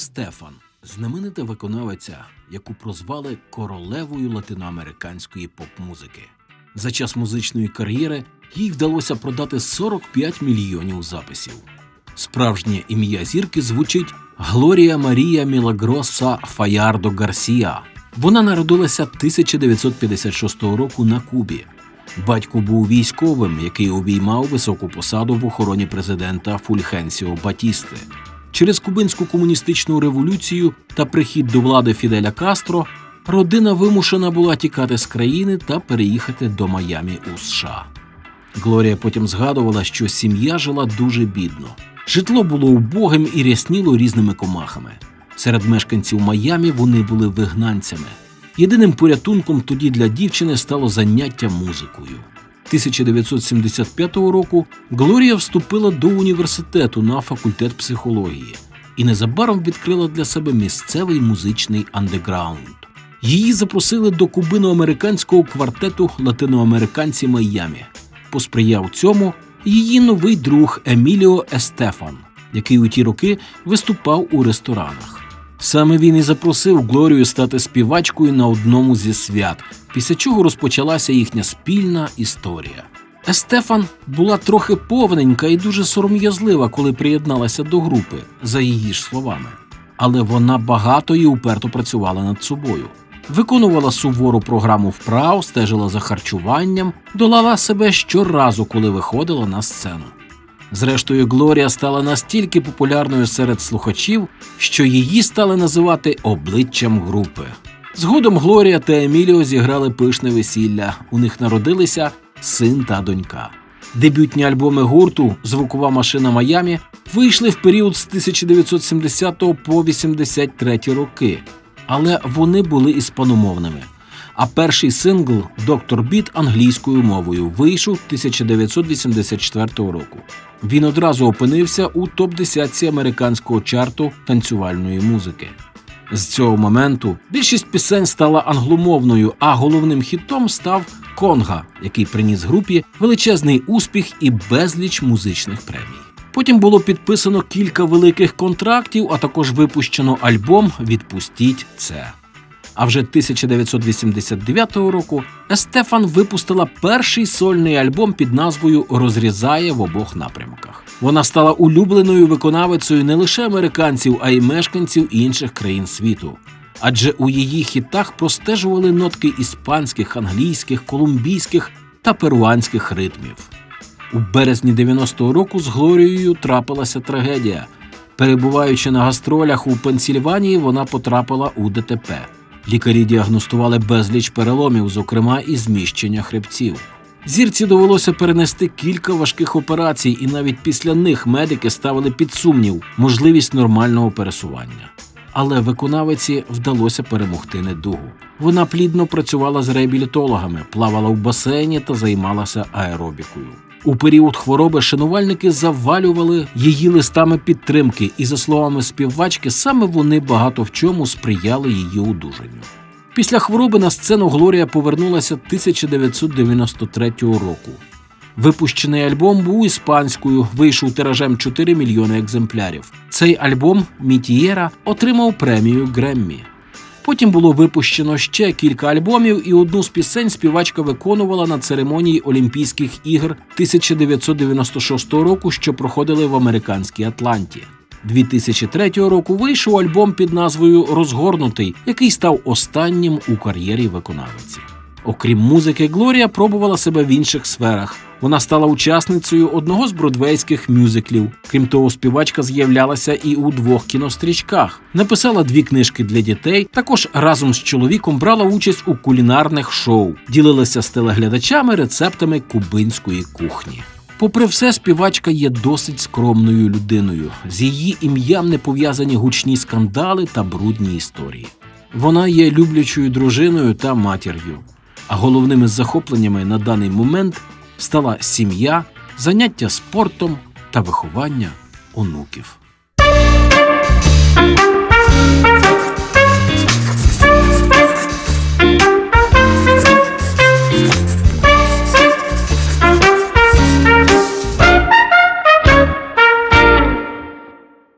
Естефан знаменита виконавиця, яку прозвали королевою латиноамериканської поп-музики. За час музичної кар'єри їй вдалося продати 45 мільйонів записів. Справжнє ім'я зірки звучить Глорія Марія Мілагроса Фаярдо Гарсія. Вона народилася 1956 року на Кубі. Батько був військовим, який обіймав високу посаду в охороні президента Фульхенсіо Батісти. Через кубинську комуністичну революцію та прихід до влади Фіделя Кастро родина вимушена була тікати з країни та переїхати до Майамі у США. Глорія потім згадувала, що сім'я жила дуже бідно. Житло було убогим і рясніло різними комахами. Серед мешканців Майамі вони були вигнанцями. Єдиним порятунком тоді для дівчини стало заняття музикою. 1975 року Глорія вступила до університету на факультет психології і незабаром відкрила для себе місцевий музичний андеграунд. Її запросили до кубино-американського квартету латиноамериканці Майамі. Посприяв цьому її новий друг Еміліо Естефан, який у ті роки виступав у ресторанах. Саме він і запросив Глорію стати співачкою на одному зі свят, після чого розпочалася їхня спільна історія. Естефан була трохи повненька і дуже сором'язлива, коли приєдналася до групи, за її ж словами. Але вона багато і уперто працювала над собою. Виконувала сувору програму вправ, стежила за харчуванням, долала себе щоразу, коли виходила на сцену. Зрештою, Глорія стала настільки популярною серед слухачів, що її стали називати обличчям групи. Згодом Глорія та Еміліо зіграли пишне весілля. У них народилися син та донька. Дебютні альбоми гурту Звукова машина Майамі вийшли в період з 1970 по 83 роки, але вони були іспаномовними. А перший сингл Доктор Біт англійською мовою вийшов 1984 року. Він одразу опинився у топ-10 американського чарту танцювальної музики. З цього моменту більшість пісень стала англомовною, а головним хітом став Конга, який приніс групі величезний успіх і безліч музичних премій. Потім було підписано кілька великих контрактів, а також випущено альбом Відпустіть це. А вже 1989 року Естефан випустила перший сольний альбом під назвою Розрізає в обох напрямках. Вона стала улюбленою виконавицею не лише американців, а й мешканців інших країн світу. Адже у її хітах простежували нотки іспанських, англійських, колумбійських та перуанських ритмів. У березні 90-го року з Глорією трапилася трагедія. Перебуваючи на гастролях у Пенсільванії, вона потрапила у ДТП. Лікарі діагностували безліч переломів, зокрема і зміщення хребців. Зірці довелося перенести кілька важких операцій, і навіть після них медики ставили під сумнів можливість нормального пересування. Але виконавиці вдалося перемогти недугу. Вона плідно працювала з реабілітологами, плавала в басейні та займалася аеробікою. У період хвороби шанувальники завалювали її листами підтримки, і, за словами співачки, саме вони багато в чому сприяли її одужанню. Після хвороби на сцену Глорія повернулася 1993 року. Випущений альбом був іспанською, вийшов тиражем 4 мільйони екземплярів. Цей альбом Мітієра отримав премію Греммі. Потім було випущено ще кілька альбомів, і одну з пісень співачка виконувала на церемонії Олімпійських ігор 1996 року, що проходили в американській Атланті. 2003 року вийшов альбом під назвою Розгорнутий, який став останнім у кар'єрі виконавиці. Окрім музики, Глорія пробувала себе в інших сферах. Вона стала учасницею одного з бродвейських мюзиклів. Крім того, співачка з'являлася і у двох кінострічках. Написала дві книжки для дітей. Також разом з чоловіком брала участь у кулінарних шоу, ділилася з телеглядачами рецептами кубинської кухні. Попри все, співачка є досить скромною людиною. З її ім'ям не пов'язані гучні скандали та брудні історії. Вона є люблячою дружиною та матір'ю. А головними захопленнями на даний момент стала сім'я, заняття спортом та виховання онуків.